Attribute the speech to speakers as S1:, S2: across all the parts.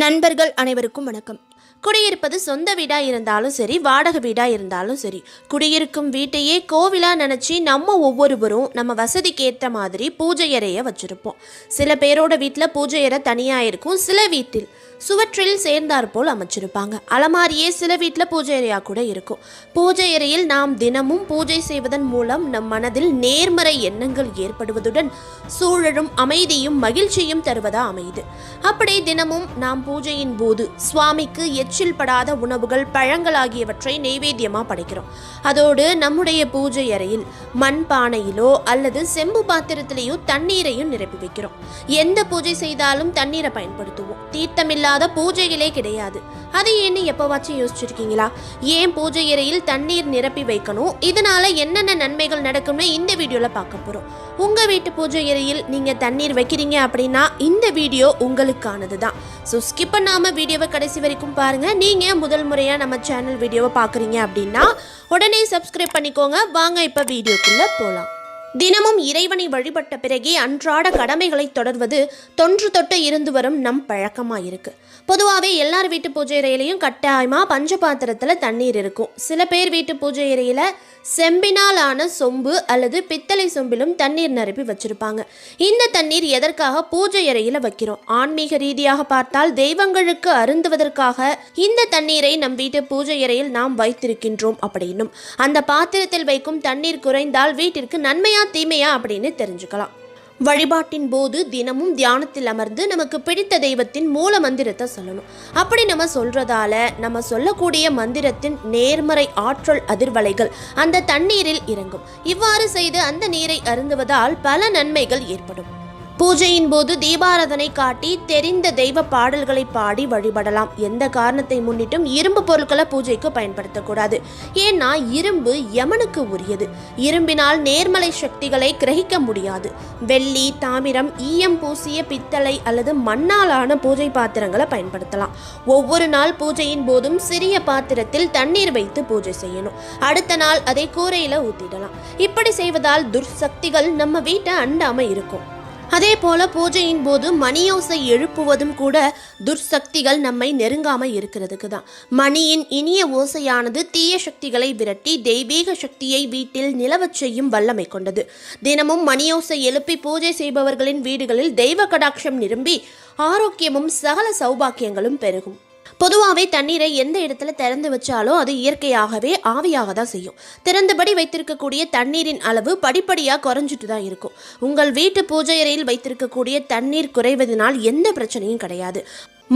S1: நண்பர்கள் அனைவருக்கும் வணக்கம். குடியிருப்பது சொந்த வீடாக இருந்தாலும் சரி வாடகை வீடாக இருந்தாலும் சரி குடியிருக்கும் வீட்டையே கோவிலாக நினச்சி நம்ம ஒவ்வொருவரும் நம்ம வசதிக்கு ஏற்ற மாதிரி பூஜை அறையை வச்சுருப்போம். சில பேரோட வீட்டில் பூஜை அறை தனியாக இருக்கும் சில வீட்டில் சுவற்றில் சேர்ந்தாற்போல் அமைச்சிருப்பாங்க. அலமாரியே சில வீட்டில் பூஜை அறையாக கூட இருக்கும். பூஜை அறையில் நாம் தினமும் பூஜை செய்வதன் மூலம் நம் மனதில் நேர்மறை எண்ணங்கள் ஏற்படுவதுடன் சூழலும் அமைதியும் மகிழ்ச்சியும் தருவதா அமையுது. அப்படி தினமும் நாம் பூஜையின் போது சுவாமிக்கு எச்சில் படாத உணவுகள் பழங்கள் ஆகியவற்றை நெய்வேத்தியமாக படைக்கிறோம். அதோடு நம்முடைய பூஜை அறையில் மண் பானையிலோ அல்லது செம்பு பாத்திரத்திலேயோ தண்ணீரையும் நிரப்பி வைக்கிறோம். எந்த பூஜை செய்தாலும் தண்ணீரை பயன்படுத்துவோம். தீர்த்தமில்லா இல்லாத பூஜைகளே கிடையாது. அது ஏன்னு எப்போவாச்சும் யோசிச்சிருக்கீங்களா? ஏன் பூஜை அறையில் தண்ணீர் நிரப்பி வைக்கணும்? இதனால என்னென்ன நன்மைகள் நடக்கும்னு இந்த வீடியோவில் பார்க்க போகிறோம் உங்கள் வீட்டு பூஜை அறையில் நீங்கள் தண்ணீர் வைக்கிறீங்க அப்படின்னா இந்த வீடியோ உங்களுக்கானது தான். ஸோ ஸ்கிப் பண்ணாமல் வீடியோவை கடைசி வரைக்கும் பாருங்கள் நீங்கள் முதல் முறையாக நம்ம சேனல் வீடியோவை பார்க்குறீங்க அப்படின்னா உடனே சப்ஸ்கிரைப் பண்ணிக்கோங்க. வாங்க இப்போ வீடியோக்குள்ளே போகலாம் தினமும் இறைவனை வழிபட்ட பிறகே அன்றாட கடமைகளை தொடர்வது தொன்று தொட்டு இருந்து வரும் நம் பழக்கமாக இருக்கு பொதுவாகவே எல்லார் வீட்டு பூஜை அறையிலையும் கட்டாயமாக பஞ்ச பாத்திரத்தில் தண்ணீர் இருக்கும். சில பேர் வீட்டு பூஜை அறையில் செம்பினால் ஆன சொம்பு அல்லது பித்தளை சொம்பிலும் தண்ணீர் நிரப்பி வச்சிருப்பாங்க. இந்த தண்ணீர் எதற்காக பூஜை அறையில் வைக்கிறோம்? ஆன்மீக ரீதியாக பார்த்தால் தெய்வங்களுக்கு அருந்துவதற்காக இந்த தண்ணீரை நம் வீட்டு பூஜை அறையில் நாம் வைத்திருக்கின்றோம் அப்படின்னும். அந்த பாத்திரத்தில் வைக்கும் தண்ணீர் குறைந்தால் வீட்டிற்கு நன்மையாக தீமையா அப்படின்னு தெரிஞ்சுக்கலாம். வழிபாட்டின் போது தினமும் தியானத்தில் அமர்ந்து நமக்கு பிடித்த தெய்வத்தின் மூல மந்திரத்தை சொல்லணும். அப்படி நம்ம சொல்றதால நம்ம சொல்லக்கூடிய மந்திரத்தின் நேர்மறை ஆற்றல் அதிர்வலைகள் அந்த தண்ணீரில் இறங்கும். இவ்வாறு செய்து அந்த நீரை அருந்துவதால் பல நன்மைகள் ஏற்படும். பூஜையின் போது தீபாராதனை காட்டி தெரிந்த தெய்வ பாடல்களை பாடி வழிபடலாம். எந்த காரணத்தை முன்னிட்டும் இரும்பு பொருட்களை பூஜைக்கு பயன்படுத்தக்கூடாது. ஏன்னா இரும்பு யமனுக்கு உரியது. இரும்பினால் நேர்மலை சக்திகளை கிரகிக்க முடியாது. வெள்ளி தாமிரம் ஈயம் பூசிய பித்தளை அல்லது மண்ணாலான பூஜை பாத்திரங்களை பயன்படுத்தலாம். ஒவ்வொரு நாள் பூஜையின் போதும் சிறிய பாத்திரத்தில் தண்ணீர் வைத்து பூஜை செய்யணும். அடுத்த நாள் அதை கூரையில் ஊத்திடலாம். இப்படி செய்வதால் துர்சக்திகள் நம்ம வீட்டை அண்டாமல் இருக்கும். அதே போல பூஜையின் போது மணியோசை எழுப்புவதும் கூட துர்சக்திகள் நம்மை நெருங்காம இருக்கிறதுக்கு தான் மணியின் இனிய ஓசையானது தீய சக்திகளை விரட்டி தெய்வீக சக்தியை வீட்டில் நிலவச் செய்யும் வல்லமை கொண்டது. தினமும் மணியோசை எழுப்பி பூஜை செய்பவர்களின் வீடுகளில் தெய்வ கடாட்சம் நிரம்பி ஆரோக்கியமும் சகல சௌபாக்கியங்களும் பெருகும். பொதுவாகவே தண்ணீரை எந்த இடத்துல திறந்து வச்சாலும் அது இயற்கையாகவே ஆவியாக தான் செய்யும். திறந்தபடி வைத்திருக்கக்கூடிய தண்ணீரின் அளவு படிப்படியாக குறைஞ்சிட்டு தான் இருக்கும். உங்கள் வீட்டு பூஜை அறையில் வைத்திருக்கக்கூடிய தண்ணீர் குறைவதனால் எந்த பிரச்சனையும் கிடையாது.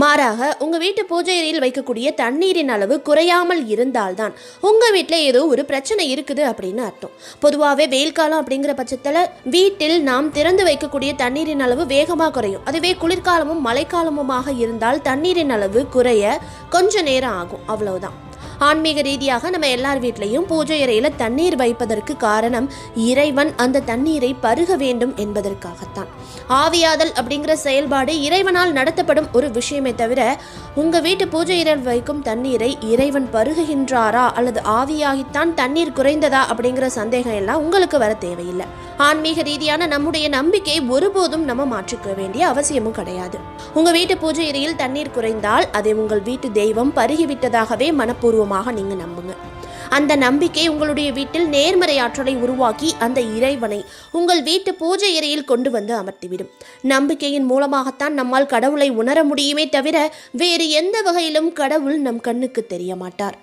S1: மாறாக உங்கள் வீட்டு பூஜை அறையில் வைக்கக்கூடிய தண்ணீரின் அளவு குறையாமல் இருந்தால்தான் உங்கள் வீட்டில் ஏதோ ஒரு பிரச்சனை இருக்குது அப்படின்னு அர்த்தம். பொதுவாகவே வெயில் காலம் அப்படிங்கிற பட்சத்தில் வீட்டில் நாம் திறந்து வைக்கக்கூடிய தண்ணீரின் அளவு வேகமாக குறையும். அதுவே குளிர்காலமும் மழைக்காலமுமாக இருந்தால் தண்ணீரின் அளவு குறைய கொஞ்ச நேரம் ஆகும். அவ்வளவுதான். ஆன்மீக ரீதியாக நம்ம எல்லார் வீட்லேயும் பூஜை அறையில் தண்ணீர் வைப்பதற்கு காரணம் இறைவன் அந்த தண்ணீரை பருக வேண்டும் என்பதற்காகத்தான். ஆவியாதல் அப்படிங்கிற செயல்பாடு இறைவனால் நடத்தப்படும் ஒரு விஷயமே தவிர உங்கள் வீட்டு பூஜை அறையில் வைக்கும் தண்ணீரை இறைவன் பருகுகின்றாரா அல்லது ஆவியாகித்தான் தண்ணீர் குறைந்ததா அப்படிங்கிற சந்தேகம் எல்லாம் உங்களுக்கு வர தேவையில்லை. ஆன்மீக ரீதியான நம்முடைய நம்பிக்கையை ஒருபோதும் நம்ம மாற்றிக்க வேண்டிய அவசியமும் கிடையாது. உங்க வீட்டு பூஜை அறையில் தண்ணீர் குறைந்தால் அதை உங்கள் வீட்டு தெய்வம் பருகிவிட்டதாகவே மனப்பூர்வமாக நீங்க நம்புங்க. அந்த நம்பிக்கை உங்களுடைய வீட்டில் நேர்மறை ஆற்றலை உருவாக்கி அந்த இறைவனை உங்கள் வீட்டு பூஜை அறையில் கொண்டு வந்து அமர்த்திவிடும். நம்பிக்கையின் மூலமாகத்தான் நம்மால் கடவுளை உணர முடியுமே தவிர வேறு எந்த வகையிலும் கடவுள் நம் கண்ணுக்கு தெரிய மாட்டார்.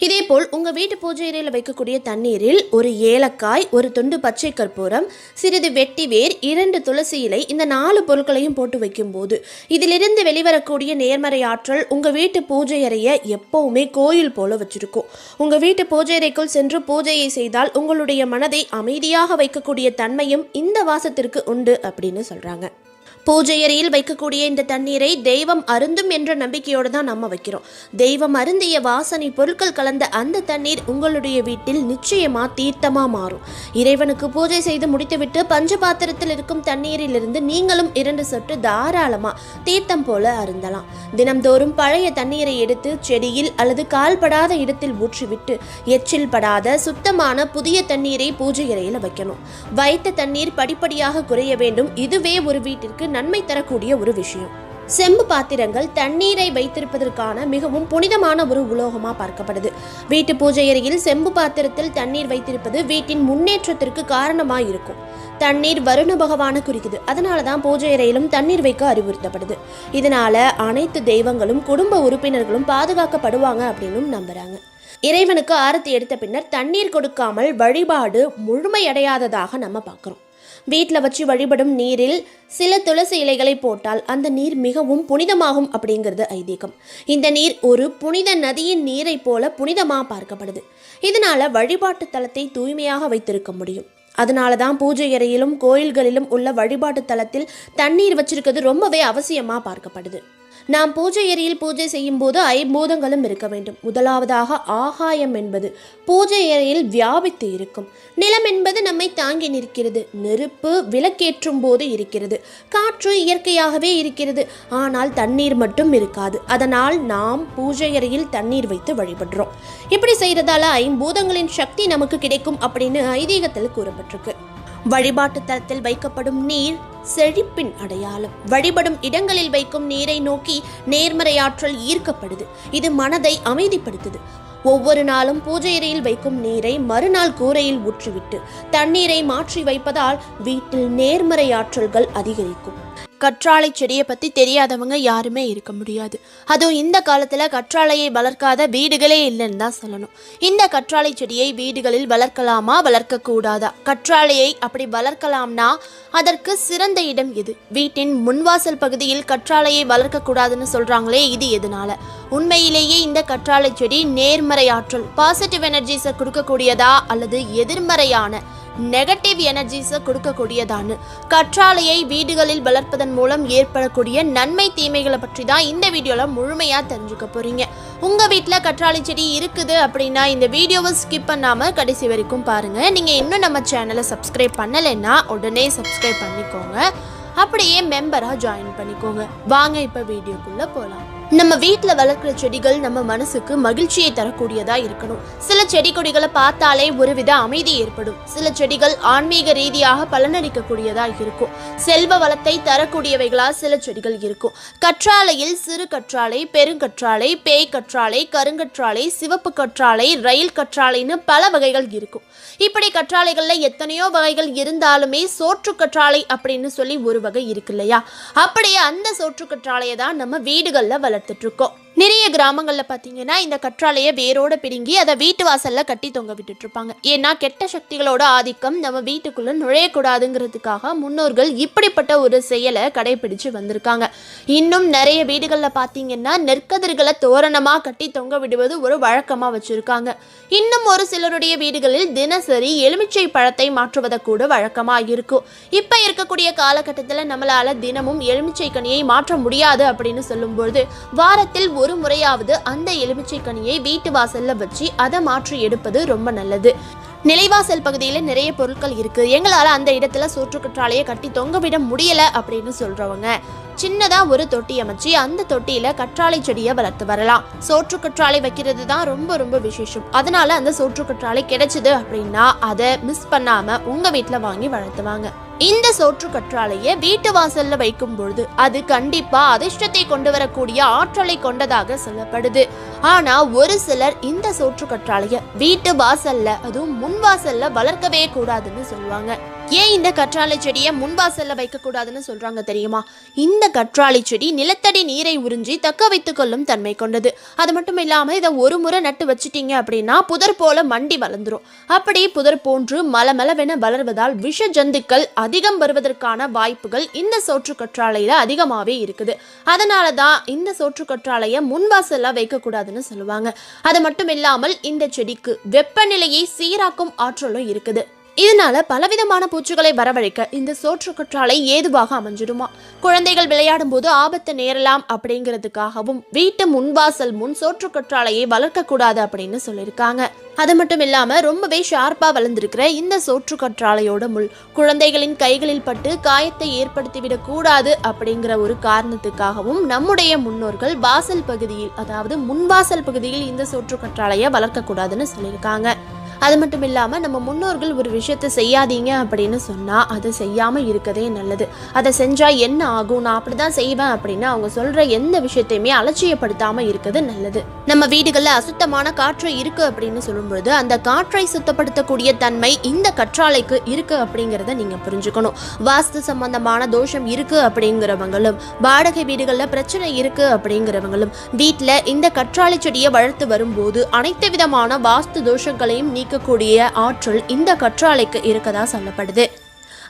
S1: இதேபோல் உங்கள் வீட்டு பூஜை அறையில் வைக்கக்கூடிய தண்ணீரில் ஒரு ஏலக்காய் ஒரு துண்டு பச்சை கற்பூரம் சிறிது வெட்டி வேர் இரண்டு துளசி இலை இந்த நாலு பொருட்களையும் போட்டு வைக்கும்போது இதிலிருந்து வெளிவரக்கூடிய நேர்மறை ஆற்றல் உங்கள் வீட்டு பூஜை அறையை எப்போவுமே கோயில் போல வச்சிருக்கும். உங்கள் வீட்டு பூஜை அறைக்குள் சென்று பூஜையை செய்தால் உங்களுடைய மனதை அமைதியாக வைக்கக்கூடிய தன்மையும் இந்த வாசத்திற்கு உண்டு அப்படின்னு சொல்கிறாங்க பூஜை அறையில் வைக்கக்கூடிய இந்த தண்ணீரை தெய்வம் அருந்தும் என்ற நம்பிக்கையோடு தான் நம்ம வைக்கிறோம். தெய்வம் அருந்திய வாசனை பொருட்கள் கலந்த அந்த தண்ணீர் உங்களுடைய வீட்டில் நிச்சயமா தீர்த்தமா மாறும். இறைவனுக்கு பூஜை செய்து முடித்துவிட்டு பஞ்ச பாத்திரத்தில் இருக்கும் தண்ணீரிலிருந்து நீங்களும் இரண்டு சொட்டு தாராளமா தீர்த்தம் போல அருந்தலாம். தினம்தோறும் பழைய தண்ணீரை எடுத்து செடியில் அல்லது கால்படாத இடத்தில் ஊற்றிவிட்டு எச்சில் படாத சுத்தமான புதிய தண்ணீரை பூஜை அறையில் வைக்கணும். வைத்த தண்ணீர் படிப்படியாக குறைய வேண்டும். இதுவே ஒரு வீட்டிற்கு நன்மை தரக்கூடிய ஒரு விஷயம். செம்பு பாத்திரங்கள் தண்ணீரை வைத்திருப்பதற்கான மிகவும் புனிதமான ஒரு உலோகமா பார்க்கப்படுது. வீட்டு பூஜை அறையில் செம்பு பாத்திரத்தில் தண்ணீர் வைத்திருப்பது வீட்டின் முன்னேற்றத்திற்கு காரணமா இருக்கும். தண்ணீர் வருண பகவான குறிக்குது. அதனால தான் பூஜை அறையிலும் தண்ணீர் வைக்க அறிவுறுத்தப்படுது. இதனால அனைத்து தெய்வங்களும் குடும்ப உறுப்பினர்களும் பாதுகாக்கப்படுவாங்க அப்படின்னும் நம்புறாங்க. இறைவனுக்கு ஆரத்தி எடுத்த பின்னர் தண்ணீர் கொடுக்காமல் வழிபாடு முழுமையடையாததாக நம்ம பார்க்குறோம். வீட்டில் வச்சு வழிபடும் நீரில் சில துளசி இலைகளை போட்டால் அந்த நீர் மிகவும் புனிதமாகும் அப்படிங்கிறது ஐதீகம். இந்த நீர் ஒரு புனித நதியின் நீரை போல புனிதமாக பார்க்கப்படுது. இதனால வழிபாட்டு தலத்தை தூய்மையாக வைத்திருக்க முடியும். அதனால தான் பூஜை அறையிலும் கோயில்களிலும் உள்ள வழிபாட்டு தலத்தில் தண்ணீர் வச்சிருக்கிறது ரொம்பவே அவசியமாக பார்க்கப்படுது. நாம் பூஜை அறையில் பூஜை செய்யும் போது ஐம்பூதங்களும் இருக்க வேண்டும். முதலாவதாக ஆகாயம் என்பது பூஜை அறையில் வியாபித்து இருக்கும். நிலம் என்பது நம்மை தாங்கி நிற்கிறது. நெருப்பு விளக்கேற்றும் போது இருக்கிறது. காற்று இயற்கையாகவே இருக்கிறது. ஆனால் தண்ணீர் மட்டும் இருக்காது. அதனால் நாம் பூஜை அறையில் தண்ணீர் வைத்து வழிபடுறோம். இப்படி செய்கிறதால ஐம்பூதங்களின் சக்தி நமக்கு கிடைக்கும் அப்படின்னு ஐதீகத்தில் கூறப்பட்டிருக்கு. வழிபாட்டு தளத்தில் வைக்கப்படும் நீர் செழிப்பின் அடையாளம். வழிபடும் இடங்களில் வைக்கும் நீரை நோக்கி நேர்மறையாற்றல் ஈர்க்கப்படுது. இது மனதை அமைதிப்படுத்துது. ஒவ்வொரு நாளும் பூஜையறையில் வைக்கும் நீரை மறுநாள் கூரையில் ஊற்றிவிட்டு தண்ணீரை மாற்றி வைப்பதால் வீட்டில் நேர்மறையாற்றல்கள் அதிகரிக்கும். கற்றாழை செடியை பற்றி தெரியாதவங்க யாருமே இருக்க முடியாது. அதுவும் இந்த காலத்தில் கற்றாழையை வளர்க்காத வீடுகளே இல்லைன்னு தான் சொல்லணும். இந்த கற்றாழை செடியை வீடுகளில் வளர்க்கலாமா வளர்க்கக்கூடாதா? கற்றாழையை அப்படி வளர்க்கலாம்னா அதற்கு சிறந்த இடம் எது? வீட்டின் முன்வாசல் பகுதியில் கற்றாழையை வளர்க்கக்கூடாதுன்னு சொல்கிறாங்களே இது எதனால? உண்மையிலேயே இந்த கற்றாழை செடி நேர்மறை ஆற்றல் பாசிட்டிவ் எனர்ஜிஸை கொடுக்கக்கூடியதா அல்லது எதிர்மறையான? நெகட்டிவ் எனர்ஜிஸை கொடுக்கக்கூடியதானு கற்றாழையை வீடுகளில் வளர்ப்பதன் மூலம் ஏற்படக்கூடிய நன்மை தீமைகளை பற்றி தான் இந்த வீடியோவில் முழுமையாக தெரிஞ்சுக்க போகிறீங்க உங்கள் வீட்டில் கற்றாழை செடி இருக்குது அப்படின்னா இந்த வீடியோவை ஸ்கிப் பண்ணாமல் கடைசி வரைக்கும் பாருங்கள் நீங்கள் இன்னும் நம்ம சேனலை சப்ஸ்கிரைப் பண்ணலைன்னா உடனே சப்ஸ்கிரைப் பண்ணிக்கோங்க. அப்படியே மெம்பராக ஜாயின் பண்ணிக்கோங்க. வாங்க இப்போ வீடியோக்குள்ளே போகலாம் நம்ம வீட்டில் வளர்க்குற செடிகள் நம்ம மனசுக்கு மகிழ்ச்சியை தரக்கூடியதாக இருக்கணும். சில செடி கொடிகளை பார்த்தாலே ஒருவித அமைதி ஏற்படும். சில செடிகள் ஆன்மீக ரீதியாக பலனளிக்கக்கூடியதாக இருக்கும். செல்வ வளத்தை தரக்கூடியவைகளாக சில செடிகள் இருக்கும். கற்றாழையில் சிறு கற்றாழை பெருங்கற்றாழை பேய் கற்றாழை கருங்கற்றாழை சிவப்பு கற்றாழை ரயில் கற்றாழைன்னு பல வகைகள் இருக்கும். இப்படி கற்றாழைகளில் எத்தனையோ வகைகள் இருந்தாலுமே சோற்று கற்றாழை அப்படின்னு சொல்லி ஒரு வகை இருக்கு இல்லையா? அப்படியே அந்த சோற்று கற்றாழையை தான் நம்ம வீடுகளில் வளர்க்கும் இருக்கோம். நிறைய கிராமங்களில் பார்த்தீங்கன்னா இந்த கற்றாழையை வேரோடு பிடுங்கி அதை வீட்டு வாசல்ல கட்டி தொங்க விட்டுட்டு இருப்பாங்க ஏன்னா கெட்ட சக்திகளோட ஆதிக்கம் நம்ம வீட்டுக்குள்ளே நுழையக்கூடாதுங்கிறதுக்காக முன்னோர்கள் இப்படிப்பட்ட ஒரு செயலை கடைபிடிச்சு வந்திருக்காங்க. இன்னும் நிறைய வீடுகளில் பார்த்தீங்கன்னா நெற்கதிர்களை தோரணமாக கட்டி தொங்க விடுவது ஒரு வழக்கமாக வச்சிருக்காங்க. இன்னும் ஒரு சிலருடைய வீடுகளில் தினசரி எலுமிச்சை பழத்தை மாற்றுவதை கூட வழக்கமாக இருக்கும். இப்போ இருக்கக்கூடிய காலகட்டத்தில் நம்மளால தினமும் எலுமிச்சை கனியை மாற்ற முடியாது அப்படின்னு சொல்லும்பொழுது வாரத்தில் ஒரு ஒரு முறையாவது அந்த எலுமிச்சை கனியை வீட்டு வாசல்ல வச்சு அதை மாற்றி எடுப்பது ரொம்ப நல்லது. நிலைவாசல் பகுதியில் நிறைய பொருட்கள் இருக்கு. எங்களால் அந்த இடத்துல சோற்றுக்கற்றாலையை கட்டி தொங்கவிட முடியலை முடியல அப்படின்னு சொல்றவங்க சின்னதா ஒரு தொட்டி அமைச்சு அந்த தொட்டியில கற்றாழை செடியை வளர்த்து வரலாம். சோற்று கற்றாழை வைக்கிறது தான் ரொம்ப ரொம்ப விசேஷம். அதனால அந்த சோற்று கற்றாழை கிடைச்சது அப்படின்னா அதை மிஸ் பண்ணாம உங்க வீட்டில் வாங்கி வளர்த்துவாங்க. இந்த சோற்று கற்றாழையை வீட்டு வாசல்ல வைக்கும் பொழுது அது கண்டிப்பா அதிர்ஷ்டத்தை கொண்டு வரக்கூடிய ஆற்றலை கொண்டதாக சொல்லப்படுது. ஆனா ஒரு சிலர் இந்த சோற்று கற்றாழைய வீட்டு வாசல்ல அதுவும் முன் வாசல்ல வளர்க்கவே கூடாதுன்னு சொல்லுவாங்க. ஏன் இந்த கற்றாழை செடியை முன்வாசல்ல வைக்க கூடாதுன்னு சொல்றாங்க தெரியுமா? இந்த கற்றாழை செடி நிலத்தடி நீரை உறிஞ்சி தக்க வைத்துக் கொள்ளும் தன்மை கொண்டது. அது மட்டும் இல்லாம இதை ஒரு முறை நட்டு வச்சிட்டீங்க அப்படின்னா புதர் போல மண்டி வளர்ந்துரும். அப்படி புதர் போன்று மலமளவென வளர்வதால் விஷ ஜந்துக்கள் அதிகம் வருவதற்கான வாய்ப்புகள் இந்த சோற்று கற்றாழையில அதிகமாவே இருக்குது. அதனால தான் இந்த சோற்று கற்றாழையை முன்வாசல்ல வைக்கக்கூடாதுன்னு சொல்லுவாங்க. அது மட்டும் இல்லாமல் இந்த செடிக்கு வெப்பநிலையை சீராக்கும் ஆற்றலும் இருக்குது. இதனால பலவிதமான பூச்சிகளை வரவழைக்க இந்த சோற்று கற்றாழை ஏதுவாக அமைஞ்சிடுமா? குழந்தைகள் விளையாடும் போது ஆபத்து நேரலாம் அப்படிங்கிறதுக்காகவும் வீட்டு முன்வாசல் முன் சோற்று கற்றாழையை வளர்க்கக்கூடாது அப்படின்னு சொல்லியிருக்காங்க. அது மட்டும் இல்லாம ரொம்பவே ஷார்ப்பா வளர்ந்துருக்கிற இந்த சோற்று கற்றாழையோட முள் குழந்தைகளின் கைகளில் பட்டு காயத்தை ஏற்படுத்திவிடக் கூடாது அப்படிங்கிற ஒரு காரணத்துக்காகவும் நம்முடைய முன்னோர்கள் வாசல் பகுதியில் அதாவது முன்வாசல் பகுதியில் இந்த சோற்று கற்றாழையை வளர்க்கக்கூடாதுன்னு சொல்லியிருக்காங்க. அது மட்டும் இல்லாமல் நம்ம முன்னோர்கள் ஒரு விஷயத்தை செய்யாதீங்க அப்படின்னு சொன்னால் அதை செய்யாமல் இருக்கதே நல்லது. அதை செஞ்சால் என்ன ஆகும்? நான் அப்படி தான் செய்வேன் அப்படின்னு அவங்க சொல்கிற எந்த விஷயத்தையுமே அலட்சியப்படுத்தாமல் இருக்கிறது நல்லது. நம்ம வீடுகளில் அசுத்தமான காற்று இருக்கு அப்படின்னு சொல்லும்பொழுது அந்த காற்றை சுத்தப்படுத்தக்கூடிய தன்மை இந்த கற்றாழைக்கு இருக்கு அப்படிங்கிறத நீங்கள் புரிஞ்சுக்கணும். வாஸ்து சம்பந்தமான தோஷம் இருக்கு அப்படிங்கிறவங்களும் வாடகை வீடுகளில் பிரச்சனை இருக்கு அப்படிங்கிறவங்களும் வீட்டில் இந்த கற்றாழை செடியை வளர்த்து வரும்போது அனைத்து விதமான வாஸ்து தோஷங்களையும் நீக்கக்கூடிய ஆற்றல் இந்த கற்றாழைக்கு இருக்கதா சொல்லப்படுது.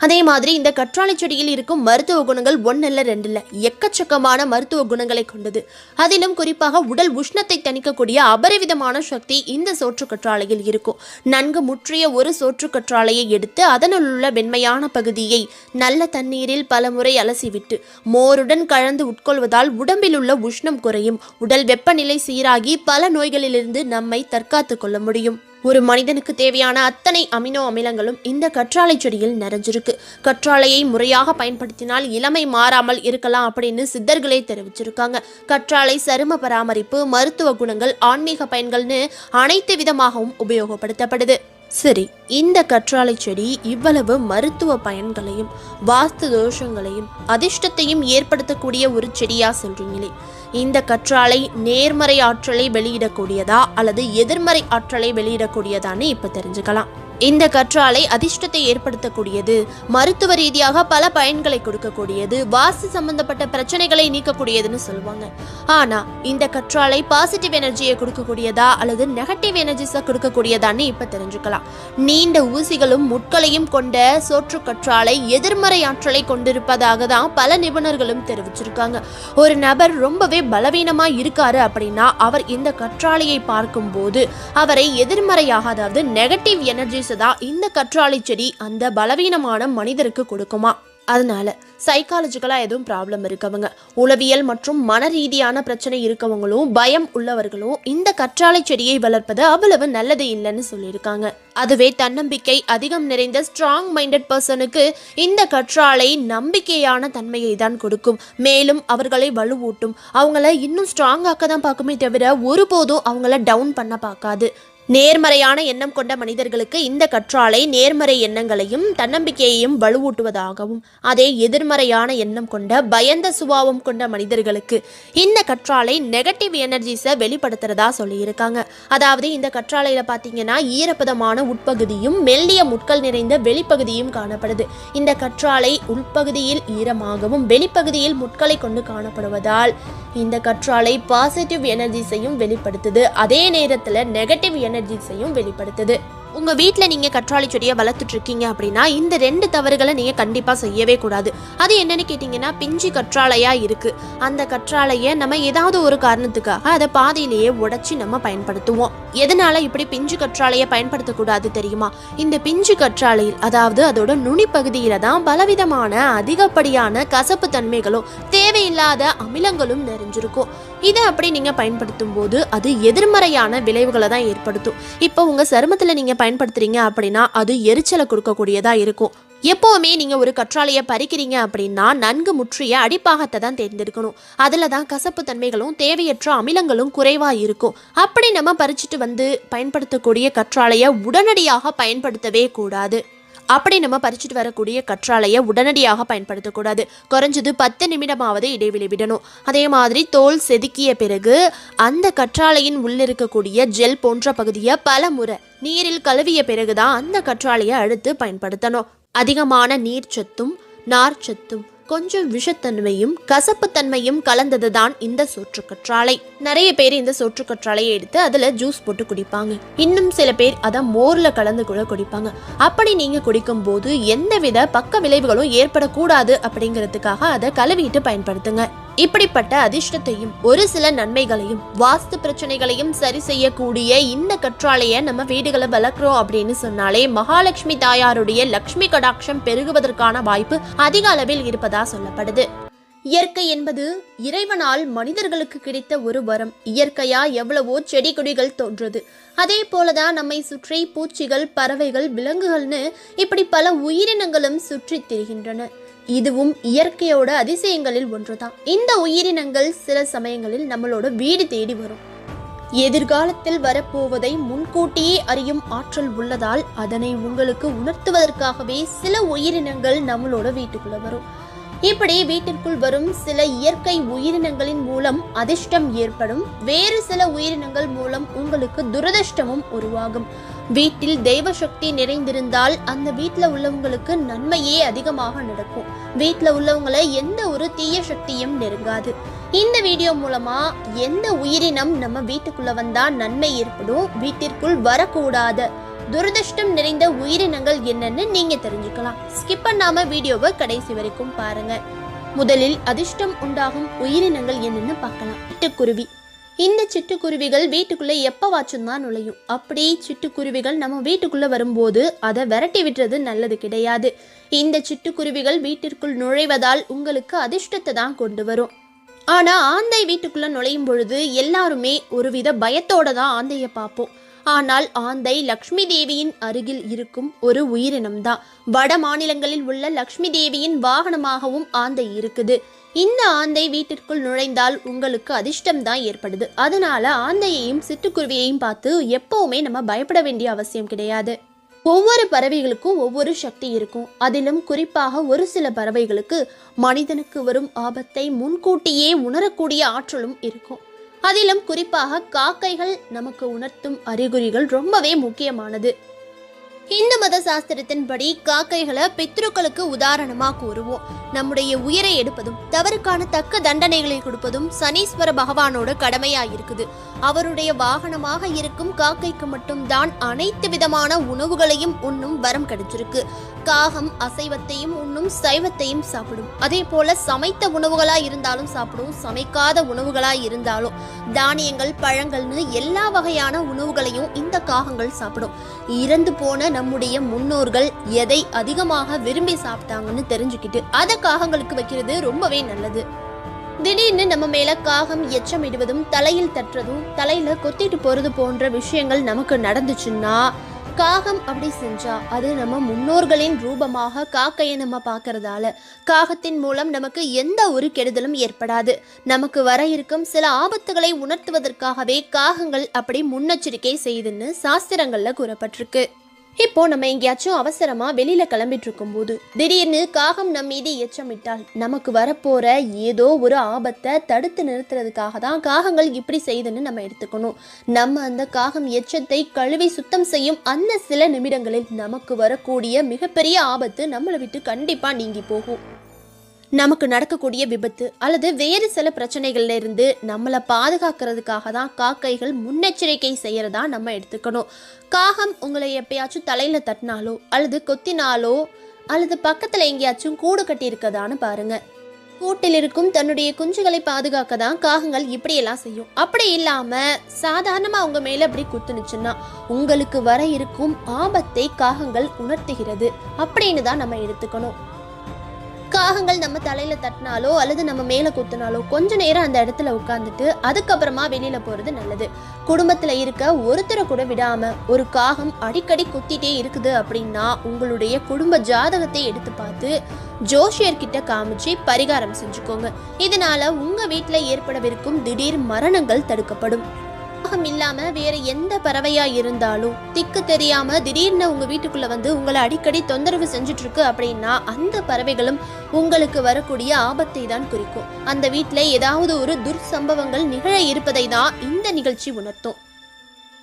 S1: அதே மாதிரி இந்த கற்றாழை செடியில் இருக்கும் மருத்துவ குணங்கள் ஒன்றில்ல ரெண்டில்ல எக்கச்சக்கமான மருத்துவ குணங்களை கொண்டது. அதிலும் குறிப்பாக உடல் உஷ்ணத்தை தணிக்கக்கூடிய அபரிவிதமான சக்தி இந்த சோற்று கற்றாழையில் இருக்கும். நன்கு முற்றிய ஒரு சோற்று கற்றாழையை எடுத்து அதனுள் உள்ள வெண்மையான பகுதியை நல்ல தண்ணீரில் பலமுறை அலசிவிட்டு மோருடன் கலந்து உட்கொள்வதால் உடம்பில் உள்ள உஷ்ணம் குறையும். உடல் வெப்பநிலை சீராகி பல நோய்களிலிருந்து நம்மை தற்காத்துக் கொள்ள முடியும். ஒரு மனிதனுக்கு தேவையான அத்தனை அமினோ அமிலங்களும் இந்த கற்றாழை செடியில் நிறைஞ்சிருக்கு. கற்றாழையை முறையாக பயன்படுத்தினால் இளமை மாறாமல் இருக்கலாம் அப்படின்னு சித்தர்களே தெரிவிச்சிருக்காங்க. கற்றாழை சரும பராமரிப்பு மருத்துவ குணங்கள் ஆன்மீக பயன்கள்னு அனைத்து விதமாகவும் உபயோகப்படுத்தப்படுது. சரி இந்த கற்றாழை செடி இவ்வளவு மருத்துவ பயன்களையும் வாஸ்து தோஷங்களையும் அதிர்ஷ்டத்தையும் ஏற்படுத்தக்கூடிய ஒரு செடியா சொல்றீங்களே இந்த கற்றாழை நேர்மறை ஆற்றலை வெளியிடக்கூடியதா அல்லது எதிர்மறை ஆற்றலை வெளியிடக்கூடியதான்னு இப்போ தெரிஞ்சுக்கலாம். இந்த கற்றாழை அதிர்ஷ்டத்தை ஏற்படுத்தக்கூடியது. மருத்துவ ரீதியாக பல பயன்களை கொடுக்கக்கூடியது. வாசு சம்பந்தப்பட்ட பிரச்சனைகளை நீக்கக்கூடியதுன்னு சொல்லுவாங்க. ஆனா இந்த கற்றாழை பாசிட்டிவ் எனர்ஜியை கொடுக்கக்கூடியதா அல்லது நெகட்டிவ் எனர்ஜிஸை கொடுக்கக்கூடியதான்னு இப்ப தெரிஞ்சுக்கலாம். நீண்ட ஊசிகளும் முட்களையும் கொண்ட சோற்று கற்றாழை எதிர்மறை ஆற்றலை கொண்டிருப்பதாக தான் பல நிபுணர்களும் தெரிவிச்சிருக்காங்க. ஒரு நபர் ரொம்பவே பலவீனமா இருக்காரு அப்படின்னா அவர் இந்த கற்றாழையை பார்க்கும்போது அவரை எதிர்மறையாக அதாவது நெகட்டிவ் எனர்ஜி தான் இந்த கற்றாழை செடி அந்த பலவீனமான மனிதருக்கு கொடுக்குமா? அதனால சைக்காலஜிக்கலாக எதுவும் ப்ராப்ளம் இருக்கவங்க. உளவியல் மற்றும் மன ரீதியான பிரச்சனை இருக்கவங்களும் பயம் உள்ளவர்களும் இந்த கற்றாழை செடியை வளர்ப்பது அவ்வளவு நல்லது இல்லைன்னு சொல்லியிருக்காங்க. அதுவே தன்னம்பிக்கை அதிகம் நிறைந்த ஸ்ட்ராங் மைண்டட் பர்சனுக்கு இந்த கற்றாழை நம்பிக்கையான தன்மையை தான் கொடுக்கும். மேலும் அவர்களை வலுவூட்டும். அவங்கள இன்னும் ஸ்ட்ராங் ஆக்க தான் பார்க்குமே தவிர ஒருபோதும் அவங்கள டவுன் பண்ண பார்க்காது. நேர்மறையான எண்ணம் கொண்ட மனிதர்களுக்கு இந்த கற்றாழை நேர்மறை எண்ணங்களையும் தன்னம்பிக்கையையும் வலுவூட்டுவதாகவும் அதே எதிர்மறையான எண்ணம் கொண்ட பயந்த சுபாவம் கொண்ட மனிதர்களுக்கு இந்த கற்றாழை நெகட்டிவ் எனர்ஜிஸை வெளிப்படுத்துறதா சொல்லியிருக்காங்க. அதாவது இந்த கற்றாழையில பார்த்தீங்கன்னா ஈரப்பதமான உட்பகுதியும் மெல்லிய முட்கள் நிறைந்த வெளிப்பகுதியும் காணப்படுது. இந்த கற்றாழை உள்பகுதியில் ஈரமாகவும் வெளிப்பகுதியில் முட்களை கொண்டு காணப்படுவதால் இந்த கற்றாழை பாசிட்டிவ் எனர்ஜிஸையும் வெளிப்படுத்துது. அதே நேரத்தில் நெகட்டிவ் எனர்ஜிஸையும் வெளிப்படுத்துது. உங்க வீட்டில் நீங்க கற்றாழை செடியை வளர்த்துட்டு இருக்கீங்க அப்படின்னா இந்த ரெண்டு தவறுகளை நீங்க கண்டிப்பா செய்யவே கூடாது. அது என்னன்னு கேட்டிங்கன்னா பிஞ்சு கற்றாழையா இருக்கு. அந்த கற்றாழையை நம்ம ஏதாவது ஒரு காரணத்துக்காக அதை பாதையிலேயே உடைச்சி நம்ம பயன்படுத்துவோம். எதனால இப்படி பிஞ்சு கற்றாழையை பயன்படுத்தக்கூடாது தெரியுமா? இந்த பிஞ்சு கற்றாழையில் அதாவது அதோட நுனி பகுதியில தான் பலவிதமான அதிகப்படியான கசப்பு தன்மைகளும் தேவையில்லாத அமிலங்களும் நிறைஞ்சிருக்கும். இதை அப்படி நீங்க பயன்படுத்தும் போது அது எதிர்மறையான விளைவுகளை தான் ஏற்படுத்தும். இப்போ உங்க சருமத்துல நீங்க பயன்படுத்துறீங்க அப்படின்னா அது எரிச்சலை கொடுக்கக்கூடியதாக இருக்கும். எப்போவுமே நீங்கள் ஒரு கற்றாழையை பறிக்கிறீங்க அப்படின்னா நன்கு முற்றிய அடிப்பாகத்தை தான் தேர்ந்தெடுக்கணும். அதில் தான் கசப்பு தன்மைகளும் தேவையற்ற அமிலங்களும் குறைவாக இருக்கும். அப்படி நம்ம பறிச்சுட்டு வந்து பயன்படுத்தக்கூடிய கற்றாழையை உடனடியாக பயன்படுத்தவே கூடாது. அப்படி நம்ம பறிச்சுட்டு வரக்கூடிய கற்றாழையை உடனடியாக பயன்படுத்தக்கூடாது. குறைஞ்சது பத்து நிமிடமாவது இடைவெளி விடணும். அதே மாதிரி தோல் செதுக்கிய பிறகு அந்த கற்றாழையின் உள்ளிருக்கக்கூடிய ஜெல் போன்ற பகுதியை பல முறை நீரில் கழுவிய பிறகுதான் அந்த கற்றாழையை அடுத்து பயன்படுத்தணும். அதிகமான நீர்ச்சத்தும் நார்ச்சத்தும் கொஞ்சம் விஷத்தன்மையும் கசப்புத்தன்மையும் கலந்தது தான் இந்த சோற்றுக்கற்றாழை. நிறைய பேர் இந்த சோற்றுக்கற்றாழையை எடுத்து அதில் ஜூஸ் போட்டு குடிப்பாங்க. இன்னும் சில பேர் அதை மோரில் கலந்து கூட குடிப்பாங்க. அப்படி நீங்கள் குடிக்கும்போது எந்தவித பக்க விளைவுகளும் ஏற்படக்கூடாது அப்படிங்கிறதுக்காக அதை கழுவிட்டு பயன்படுத்துங்க. இப்படிப்பட்ட அதிர்ஷ்டத்தையும் ஒரு சில நன்மைகளையும் வாஸ்து பிரச்சனைகளையும் சரி செய்யக்கூடிய இந்த கற்றாழையை நம்ம வீடுகளை வளர்க்குறோம் அப்படின்னு சொன்னாலே மகாலட்சுமி தாயாருடைய லக்ஷ்மி கடாட்சம் பெருகுவதற்கான வாய்ப்பு அதிக அளவில் இருப்பதா சொல்லப்படுது. இயற்கை என்பது இறைவனால் மனிதர்களுக்கு கிடைத்த ஒரு வரம். இயற்கையா எவ்வளவோ செடி கொடிகள் தோன்றுது. அதே போலதான் நம்மை சுற்றி பூச்சிகள் பறவைகள் விலங்குகள்னு இப்படி பல உயிரினங்களும் சுற்றித் திரிகின்றன. இதுவும் இயற்கையோட அதிசயங்களில் ஒன்றுதான். இந்த உயிரினங்கள் சில சமயங்களில் நம்மளோட வீடு தேடி வரும். எதிர்காலத்தில் வரப்போவதை முன்கூட்டியே அறியும் ஆற்றல் உள்ளதால் அதனை உங்களுக்கு உணர்த்துவதற்காகவே சில உயிரினங்கள் நம்மளோட வீட்டுக்குள்ள வரும். இப்படி வீட்டிற்குள் வரும் சில இயற்கை உயிரினங்களின் மூலம் அதிர்ஷ்டம் ஏற்படும். வேறு சில உயிரினங்கள் மூலம் உங்களுக்கு துரதிர்ஷ்டமும் உருவாகும். வீட்டில் தெய்வ சக்தி நிறைந்திருந்தால் அந்த வீட்டில் உள்ளவங்களுக்கு நன்மையே அதிகமாக நடக்கும். வீட்டில் உள்ளவங்களை எந்த ஒரு தீய சக்தியும் நெருங்காது. இந்த வீடியோ மூலமா எந்த உயிரினம் நம்ம வீட்டுக்குள்ள வந்தா நன்மை ஏற்படும்? வீட்டிற்குள் வரக்கூடாத. துரதிர்ஷ்டம் நிறைந்த உயிரினங்கள் என்னன்னு நீங்க தெரிஞ்சுக்கலாம். ஸ்கிப் பண்ணாம வீடியோவை கடைசி வரைக்கும் பாருங்க. முதலில் அதிர்ஷ்டம் உண்டாகும் உயிரினங்கள் என்னன்னு பார்க்கலாம். சிட்டுக்குருவி. இந்த சிட்டுக்குருவிகள் வீட்டுக்குள்ள எப்போவாச்சும் தான் நுழையும். அப்படி சிட்டுக்குருவிகள் நம்ம வீட்டுக்குள்ள வரும்போது அதை விரட்டி விட்டுறது நல்லது கிடையாது. இந்த சிட்டுக்குருவிகள் வீட்டிற்குள் நுழைவதால் உங்களுக்கு அதிர்ஷ்டத்தை தான் கொண்டு வரும். ஆனால் ஆந்தை வீட்டுக்குள்ளே நுழையும் பொழுது எல்லாருமே ஒருவித பயத்தோட தான் ஆந்தையை பார்ப்போம். ஆனால் ஆந்தை லக்ஷ்மி தேவியின் அருகில் இருக்கும் ஒரு உயிரினம் தான் வட மாநிலங்களில் உள்ள லக்ஷ்மி தேவியின் வாகனமாகவும் ஆந்தை இருக்குது. இந்த ஆந்தை வீட்டிற்குள் நுழைந்தால் உங்களுக்கு அதிர்ஷ்டம் தான் ஏற்படுது. அதனால ஆந்தையையும் சிட்டுக்குருவியையும் பார்த்து எப்பவுமே நம்ம பயப்பட வேண்டிய அவசியம் கிடையாது. ஒவ்வொரு பறவைகளுக்கும் ஒவ்வொரு சக்தி இருக்கும். அதிலும் குறிப்பாக ஒரு சில பறவைகளுக்கு மனிதனுக்கு வரும் ஆபத்தை முன்கூட்டியே உணரக்கூடிய ஆற்றலும் இருக்கும். அதிலும் குறிப்பாக காக்கைகள் நமக்கு உணர்த்தும் அறிகுறிகள் ரொம்பவே முக்கியமானது. இந்து மத சாஸ்திரத்தின்படி காக்கைகளை பித்ருக்களுக்கு உதாரணமா கூறுவோம். நம்முடைய உயிரை எடுப்பதும் தவறுக்கான தக்க தண்டனைகளை கொடுப்பதும் சனீஸ்வர பகவானோட கடமையா இருக்குது. அவருடைய வாகனமாக இருக்கும் காக்கைக்கு மட்டும்தான் அனைத்து விதமான உணவுகளையும் உண்ணும் வரம் கிடைச்சிருக்கு. காகம் அசைவத்தையும் உண்ணும் சைவத்தையும் சாப்பிடும். அதே போல சமைத்த உணவுகளா இருந்தாலும் சாப்பிடும் சமைக்காத உணவுகளா இருந்தாலும் தானியங்கள் பழங்கள்னு எல்லா வகையான உணவுகளையும் இந்த காகங்கள் சாப்பிடும். இறந்து போன நம்முடைய முன்னோர்கள் எதை அதிகமாக விரும்பி சாப்பிட்டாங்கன்னு தெரிஞ்சுக்கிட்டு அதை காகங்களுக்கு வைக்கிறது ரொம்பவே நல்லது. திடீர்னு நம்ம மேல காகம் எச்சமிடுவதும் தலையில் தட்டுறதும் தலையில கொத்திட்டு போறது போன்ற விஷயங்கள் நமக்கு நடந்துச்சுன்னா காகம் அப்படி செஞ்சா அது நம்ம முன்னோர்களின் ரூபமாக காக்கையை நம்ம பார்க்கறதால காகத்தின் மூலம் நமக்கு எந்த ஒரு கெடுதலும் ஏற்படாது. நமக்கு வர இருக்கும் சில ஆபத்துகளை உணர்த்துவதற்காகவே காகங்கள் அப்படி முன்னெச்சரிக்கை செய்துன்னு சாஸ்திரங்கள்ல கூறப்பட்டிருக்கு. இப்போ நம்ம எங்கேயாச்சும் அவசரமா வெளியில கிளம்பிட்டு இருக்கும்போது திடீர்னு காகம் நம் மீது எச்சமிட்டால் நமக்கு வரப்போற ஏதோ ஒரு ஆபத்தை தடுத்து நிறுத்துறதுக்காக தான் காகங்கள் இப்படி செய்யுதுன்னு நம்ம எடுத்துக்கணும். நம்ம அந்த காகம் எச்சத்தை கழுவி சுத்தம் செய்யும் அந்த சில நிமிடங்களில் நமக்கு வரக்கூடிய மிகப்பெரிய ஆபத்து நம்மளை விட்டு கண்டிப்பா நீங்கி போகும். நமக்கு நடக்கக்கூடிய விபத்து அல்லது வேறு சில பிரச்சனைகள்ல இருந்து நம்மளை பாதுகாக்கிறதுக்காக தான் காக்கைகள் முன்னெச்சரிக்கை செய்யறதா நம்ம எடுத்துக்கணும். காகம் உங்களை எப்பயாச்சும் தலையில தட்டினாலோ அல்லது கொத்தினாலோ அல்லது பக்கத்துல எங்கேயாச்சும் கூடு கட்டி இருக்கதான்னு பாருங்க. கூட்டில் இருக்கும் தன்னுடைய குஞ்சுகளை பாதுகாக்க தான் காகங்கள் இப்படியெல்லாம் செய்யும். அப்படி இல்லாம சாதாரணமா அவங்க மேல அப்படி குத்துனுச்சுன்னா உங்களுக்கு வர இருக்கும் ஆபத்தை காகங்கள் உணர்த்துகிறது. அப்படின்னு தான் நம்ம எடுத்துக்கணும். காகங்கள் நம்ம தலையில தட்டினாலோ அல்லது நம்ம மேல குத்தினாலோ கொஞ்ச நேரம் அந்த இடத்துல உட்காந்துட்டு அதுக்கப்புறமா வெளியில போறது நல்லது. குடும்பத்துல இருக்க ஒருத்தரை கூட விடாம ஒரு காகம் அடிக்கடி குத்திட்டே இருக்குது அப்படின்னா உங்களுடைய குடும்ப ஜாதகத்தை எடுத்து பார்த்து ஜோஷியர்கிட்ட காமிச்சு பரிகாரம் செஞ்சுக்கோங்க. இதனால உங்க வீட்டுல ஏற்படவிருக்கும் திடீர் மரணங்கள் தடுக்கப்படும். ஞாபகம் இல்லாம வேற எந்த பறவையா இருந்தாலும் திக்கு தெரியாம திடீர்னு உங்க வீட்டுக்குள்ள வந்து உங்களை அடிக்கடி தொந்தரவு செஞ்சுட்டு இருக்கு அப்படின்னா அந்த பறவைகளும் உங்களுக்கு வரக்கூடிய ஆபத்தை தான் குறிக்கும். அந்த வீட்டில் ஏதாவது ஒரு துர்சம்பவங்கள் நிகழ இருப்பதை தான் இந்த நிகழ்ச்சி உணர்த்தும்.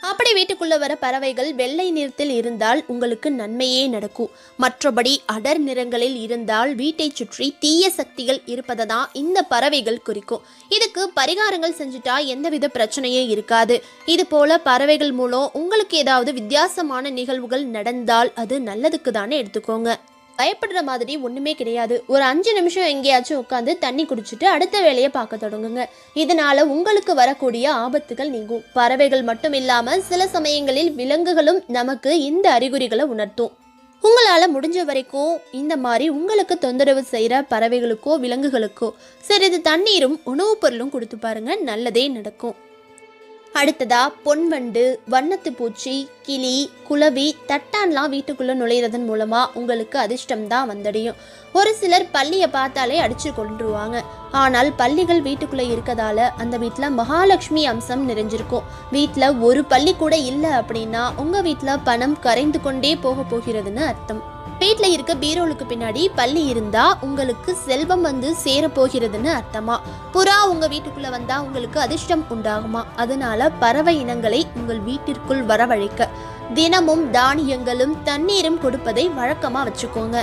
S1: அப்படி வீட்டுக்குள்ள வர பறவைகள் வெள்ளை நிறத்தில் இருந்தால் உங்களுக்கு நன்மையே நடக்கும். மற்றபடி அடர் நிறங்களில் இருந்தால் வீட்டை சுற்றி தீய சக்திகள் இருப்பதை தான் இந்த பறவைகள் குறிக்கும். இதுக்கு பரிகாரங்கள் செஞ்சுட்டா எந்தவித பிரச்சனையும் இருக்காது. இது போல பறவைகள் மூலம் உங்களுக்கு ஏதாவது வித்தியாசமான நிகழ்வுகள் நடந்தால் அது நல்லதுக்கு தானே எடுத்துக்கோங்க. பயப்படுற மாதிரி ஒன்றுமே கிடையாது. ஒரு அஞ்சு நிமிஷம் எங்கேயாச்சும் உட்காந்து தண்ணி குடிச்சிட்டு அடுத்த வேலையை பார்க்க தொடங்குங்க. இதனால உங்களுக்கு வரக்கூடிய ஆபத்துகள் நீங்கும். பறவைகள் மட்டும் இல்லாமல் சில சமயங்களில் விலங்குகளும் நமக்கு இந்த அறிகுறிகளை உணர்த்தும். உங்களால் முடிஞ்ச வரைக்கும் இந்த மாதிரி உங்களுக்கு தொந்தரவு செய்கிற பறவைகளுக்கோ விலங்குகளுக்கோ சிறிது தண்ணீரும் உணவுப் பொருளும் கொடுத்து பாருங்க. நல்லதே நடக்கும். அடுத்ததா பொன்வண்டு வண்ணத்து பூச்சி கிளி குளவி தட்டான்லாம் வீட்டுக்குள்ள நுழையிறதன் மூலமா உங்களுக்கு அதிர்ஷ்டம் தான் வந்தடையும். ஒரு சிலர் பள்ளியை பார்த்தாலே அடிச்சு கொண்டுருவாங்க ஆனால் பள்ளிகள் வீட்டுக்குள்ளே இருக்கதால அந்த வீட்டில் மகாலட்சுமி அம்சம் நிறைஞ்சிருக்கும். வீட்டில் ஒரு பள்ளி கூட இல்லை அப்படின்னா உங்கள் வீட்டில் பணம் கரைந்து கொண்டே போக போகிறதுன்னு அர்த்தம். வீட்டில் இருக்க பீரோலுக்கு பின்னாடி பள்ளி இருந்தா உங்களுக்கு செல்வம் வந்து சேரப்போகிறதுன்னு அர்த்தமா? புறா உங்க வீட்டுக்குள்ள வந்தா உங்களுக்கு அதிர்ஷ்டம் உண்டாகுமா? அதனால பறவை இனங்களை உங்கள் வீட்டிற்குள் வரவழைக்க. தினமும் தானியங்களும் தண்ணீரும் கொடுப்பதை வழக்கமா வச்சுக்கோங்க.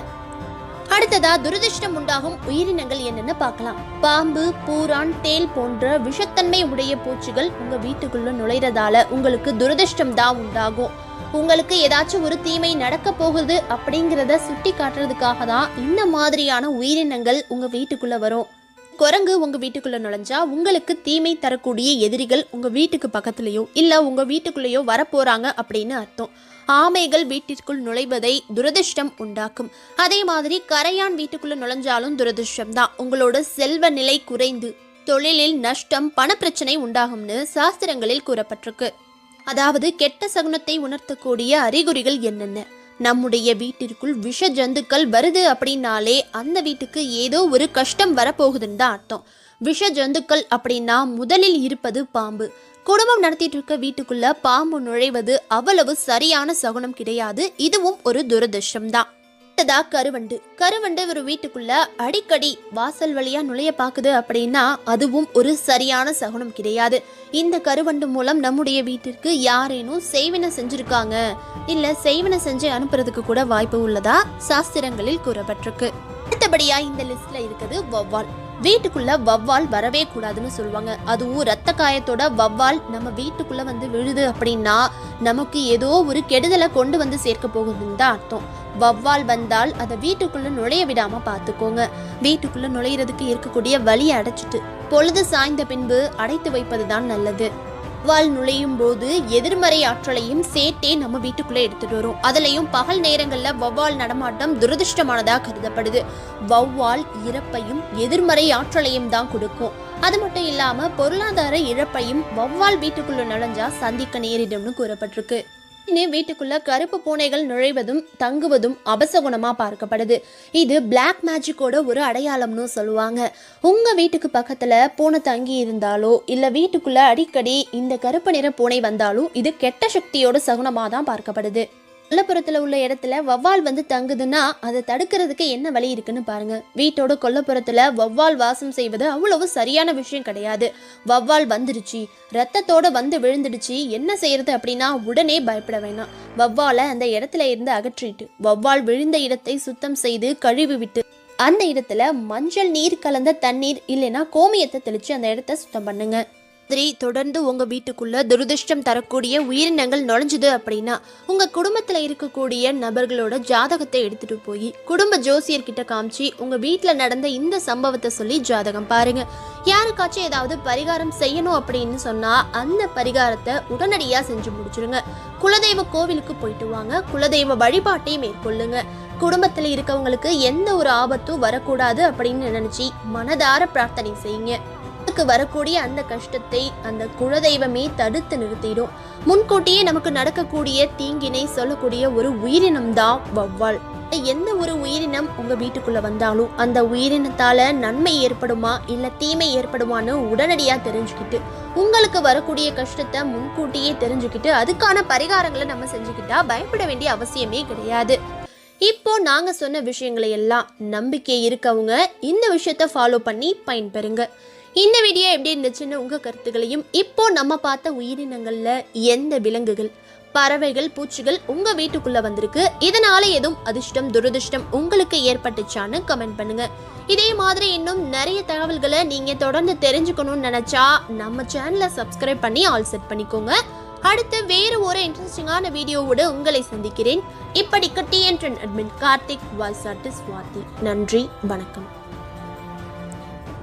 S1: அடுத்ததா துரதிர்ஷ்டம் உண்டாகும் உயிரினங்கள் என்னென்னு பார்க்கலாம். பாம்பு பூரான் தேல் போன்ற விஷத்தன்மை உடைய பூச்சிகள் உங்க வீட்டுக்குள்ள நுழைறதால உங்களுக்கு துரதிர்ஷ்டம் தான் உண்டாகும். உங்களுக்கு ஏதாச்சும் ஒரு தீமை நடக்க போகுது அப்படிங்கிறத சுட்டி காட்டுறதுக்காக தான் இந்த மாதிரியான உயிரினங்கள் உங்க வீட்டுக்குள்ள வரும். குரங்கு உங்க வீட்டுக்குள்ள நுழைஞ்சா உங்களுக்கு தீமை தரக்கூடிய எதிரிகள் உங்க வீட்டுக்கு பக்கத்துலயோ இல்ல உங்க வீட்டுக்குள்ளேயோ வரப்போறாங்க அப்படின்னு அர்த்தம். ஆமைகள் வீட்டிற்குள் நுழைவதை துரதிர்ஷ்டம் உண்டாக்கும். அதே மாதிரி கரையான் வீட்டுக்குள்ள நுழைஞ்சாலும் துரதிருஷ்டம் தான். உங்களோட செல்வ நிலை குறைந்து தொழிலில் நஷ்டம் பணப்பிரச்சனை உண்டாகும்னு சாஸ்திரங்களில் கூறப்பட்டிருக்கு. அதாவது கெட்ட சகுனத்தை உணர்த்தக்கூடிய அறிகுறிகள் என்னென்ன? நம்முடைய வீட்டிற்குள் விஷ ஜந்துக்கள் வருது அப்படின்னாலே அந்த வீட்டுக்கு ஏதோ ஒரு கஷ்டம் வரப்போகுதுன்னு தான் அர்த்தம். விஷ ஜந்துக்கள் அப்படின்னா முதலில் இருப்பது பாம்பு. குடும்பம் நடத்திட்டு இருக்க வீட்டுக்குள்ள பாம்பு நுழைவது அவ்வளவு சரியான சகுனம் கிடையாது. இதுவும் ஒரு துரதிருஷ்டம் தான் அடுத்ததா கருவண்டு. கருவண்டு ஒரு வீட்டுக்குள்ள அடிக்கடி வாசல் வழியா நுழைய பாக்குது அப்படின்னா அதுவும் ஒரு சரியான சகுனம் கிடையாது. இந்த கருவண்டு மூலம் நம்முடைய வீட்டிற்கு யாரேனும் செய்வினை செஞ்சிருக்காங்க. இல்ல செய்வினை செஞ்சு அனுப்புறதுக்கு கூட வாய்ப்பு உள்ளதா சாஸ்திரங்களில் கூறப்பட்டிருக்கு. அடுத்தபடியா இந்த லிஸ்ட்ல இருக்குது வௌவால். வீட்டுக்குள்ள வவ்வால் வரவே கூடாதுன்னு சொல்லுவாங்க. அதுவும் ரத்த காயத்தோட வவ்வால் நம்ம வீட்டுக்குள்ள வந்து விழுது அப்படின்னா நமக்கு ஏதோ ஒரு கெடுதலை கொண்டு வந்து சேர்க்க போகுதுன்னு தான் அர்த்தம். வவ்வால் வந்தால் அதை வீட்டுக்குள்ள நுழைய விடாம பார்த்துக்கோங்க. வீட்டுக்குள்ள நுழையிறதுக்கு இருக்கக்கூடிய வழியை அடைச்சிட்டு பொழுது சாய்ந்த பின்பு அடைத்து வைப்பது தான் நல்லது. அப்பால் நுழையும் போது எதிர்மறை ஆற்றலையும் சேர்த்தே நம்ம வீட்டுக்குள்ளே எடுத்துட்டு வரும். அதுலயும் பகல் நேரங்களில் வவ்வால் நடமாட்டம் துரதிருஷ்டமானதாக கருதப்படுது. வௌவால் இறப்பையும் எதிர்மறை ஆற்றலையும் தான் கொடுக்கும். அது மட்டும் இல்லாம பொருளாதார இழப்பையும் வௌவால் வீட்டுக்குள்ள நுழைஞ்சா சந்திக்க நேரிடும்னு கூறப்பட்டிருக்கு. இன்னும் வீட்டுக்குள்ள கருப்பு பூனைகள் நுழைவதும் தங்குவதும் அபசகுணமா பார்க்கப்படுது. இது பிளாக் மேஜிக்கோட ஒரு அடையாளம்னு சொல்லுவாங்க. உங்க வீட்டுக்கு பக்கத்துல பூனை தங்கி இருந்தாலோ இல்ல வீட்டுக்குள்ள அடிக்கடி இந்த கருப்பு நிற பூனை வந்தாலும் இது கெட்ட சக்தியோட சகுனமா தான் பார்க்கப்படுது. கொல்லப்புறத்தில் உள்ள இடத்துல வவ்வால் வந்து தங்குதுன்னா அதை தடுக்கிறதுக்கு என்ன வழி இருக்குன்னு பாருங்க. வீட்டோட கொல்லப்புறத்தில் வவ்வால் வாசம் செய்வது அவ்வளவு சரியான விஷயம் கிடையாது. வவ்வால் வந்துடுச்சு ரத்தத்தோட வந்து விழுந்துடுச்சு என்ன செய்யறது அப்படின்னா உடனே பயப்பட வேணாம். வவ்வாலை அந்த இடத்துல இருந்து அகற்றிட்டு வவ்வால் விழுந்த இடத்தை சுத்தம் செய்து கழுவி விட்டு அந்த இடத்துல மஞ்சள் நீர் கலந்த தண்ணீர் இல்லைன்னா கோமியத்தை தெளித்து அந்த இடத்த சுத்தம் பண்ணுங்கள் மாதிரி தொடர்ந்து உங்க வீட்டுக்குள்ள துரதிருஷ்டம் தரக்கூடிய உயிரினங்கள் நுழைஞ்சுது அப்படின்னா உங்க குடும்பத்துல இருக்கக்கூடிய நபர்களோட ஜாதகத்தை எடுத்துட்டு போய் குடும்ப ஜோசியர்கிட்ட காமிச்சு உங்க வீட்டுல நடந்த இந்த சம்பவத்தை சொல்லி ஜாதகம் பாருங்க. யாருக்காச்சும் ஏதாவது பரிகாரம் செய்யணும் அப்படின்னு சொன்னா அந்த பரிகாரத்தை உடனடியா செஞ்சு முடிச்சிருங்க. குலதெய்வ கோவிலுக்கு போயிட்டு வாங்க. குலதெய்வ வழிபாட்டை மேற்கொள்ளுங்க. குடும்பத்தில் இருக்கவங்களுக்கு எந்த ஒரு ஆபத்தும் வரக்கூடாது அப்படின்னு நினைச்சு மனதார பிரார்த்தனை செய்யுங்க. நமக்கு வரக்கூடிய அந்த கஷ்டத்தை அந்த குலதெய்வமே தடுத்து நிறுத்திடும். முன்கூட்டியே நமக்கு நடக்கக்கூடிய தீங்கினை சொல்லக்கூடிய ஒரு உயிரினம் தான் வௌவால். எந்த ஒரு உயிரினம் உங்க வீட்டுக்குள்ள வந்தாலும் அந்த உயிரினத்தால நன்மை ஏற்படுமா இல்ல தீமை ஏற்படுமான்னு உடனடியா தெரிஞ்சுக்கிட்டு உங்களுக்கு வரக்கூடிய கஷ்டத்தை முன்கூட்டியே தெரிஞ்சுக்கிட்டு அதுக்கான பரிகாரங்களை நம்ம செஞ்சுக்கிட்டா பயப்பட வேண்டிய அவசியமே கிடையாது. இப்போ நாங்க சொன்ன விஷயங்களை எல்லாம் நம்பிக்கை இருக்கவங்க இந்த விஷயத்த ஃபாலோ பண்ணி பயன்பெறுங்க. இந்த வீடியோ எப்படி இருந்துச்சுன்னு உங்கள் கருத்துக்களையும் இப்போ நம்ம பார்த்த உயிரினங்களில் எந்த விலங்குகள் பறவைகள் பூச்சிகள் உங்கள் வீட்டுக்குள்ளே வந்திருக்கு? இதனால் எதுவும் அதிர்ஷ்டம் துரதிர்ஷ்டம் உங்களுக்கு ஏற்பட்டுச்சான்னு கமெண்ட் பண்ணுங்க. இதே மாதிரி இன்னும் நிறைய தகவல்களை நீங்கள் தொடர்ந்து தெரிஞ்சுக்கணும்னு நினச்சா நம்ம சேனலை சப்ஸ்கிரைப் பண்ணி ஆல் செட் பண்ணிக்கோங்க. அடுத்து வேறு ஒரு இன்ட்ரெஸ்டிங்கான வீடியோவோடு உங்களை சந்திக்கிறேன். இப்படிக்கு TN admin Karthik voice artist Swathi நன்றி வணக்கம்.